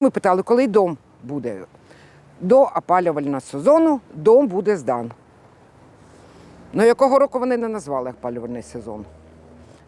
Ми питали, коли дом буде. До опалювального сезону дом буде здан. Ну, якого року вони не назвали опалювальний сезон.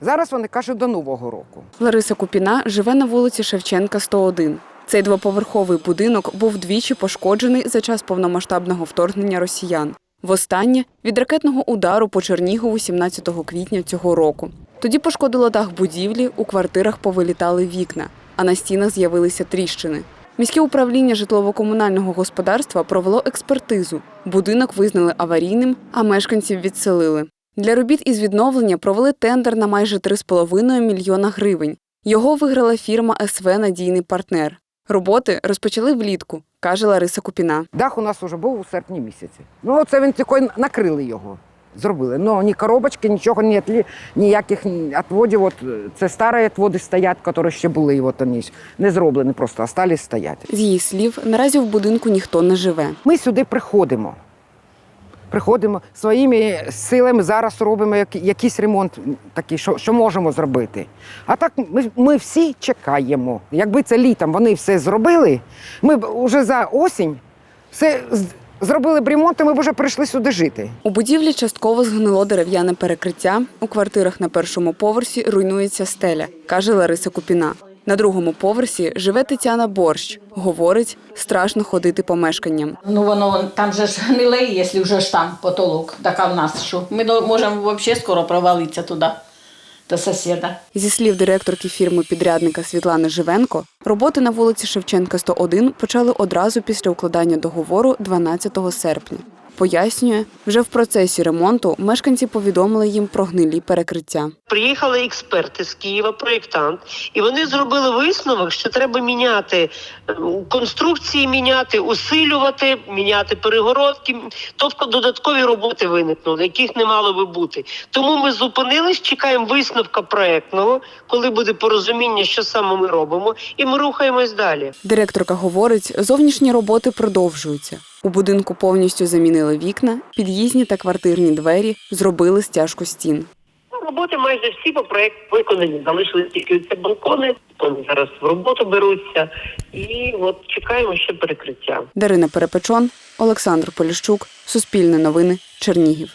Зараз вони кажуть до Нового року. Лариса Купіна живе на вулиці Шевченка, 101. Цей двоповерховий будинок був двічі пошкоджений за час повномасштабного вторгнення росіян. Востаннє від ракетного удару по Чернігову 17 квітня цього року. Тоді пошкодило дах будівлі, у квартирах повилітали вікна, а на стінах з'явилися тріщини. Міське управління житлово-комунального господарства провело експертизу. Будинок визнали аварійним, а мешканців відселили. Для робіт із відновлення провели тендер на майже 3,5 мільйона гривень. Його виграла фірма СВ Надійний партнер. Роботи розпочали влітку, каже Лариса Купіна. Дах у нас вже був у серпні місяці. Ну, це він тільки накрили його. Зробили. Ну, ні коробочки, нічого, ні отлі- ніяких відводів. От, е, це старі відводи стоять, які ще були, і от вони не зроблені, просто остались стоять. З її слів, наразі в будинку ніхто не живе. Ми сюди приходимо. Приходимо своїми силами зараз робимо якийсь ремонт такий, що, що можемо зробити. А так ми, ми всі чекаємо. Якби це літом вони все зробили, ми б вже за осінь все зробили б ремонт, і ми б вже прийшли сюди жити. У будівлі частково згнило дерев'яне перекриття. У квартирах на першому поверсі руйнується стеля, каже Лариса Купіна. На другому поверсі живе Тетяна Борщ. Говорить, страшно ходити по мешканням. Ну воно там же ж гниле, якщо вже ж там потолок, така в нас що. Ми до- можемо взагалі скоро провалитися туди, до сусіда. Зі слів директорки фірми підрядника Світлани Живенко, роботи на вулиці Шевченка 101 почали одразу після укладання договору 12 серпня. Пояснює, вже в процесі ремонту мешканці повідомили їм про гнилі перекриття. Приїхали експерти з Києва, проєктант, і вони зробили висновок, що треба міняти ем, конструкції, міняти, усилювати, міняти перегородки. Тобто додаткові роботи виникнули, яких не мало би бути. Тому ми зупинились, чекаємо висновка проектного, коли буде порозуміння, що саме ми робимо, і ми рухаємось далі. Директорка говорить, зовнішні роботи продовжуються. У будинку повністю замінили вікна, під'їзні та квартирні двері, зробили стяжку стін. Ну, Роботи майже всі по проєкту виконані. Залишились тільки це балкони. Вони зараз в роботу беруться, і от чекаємо ще перекриття. Дарина Перепечон, Олександр Поліщук, Суспільне новини, Чернігів.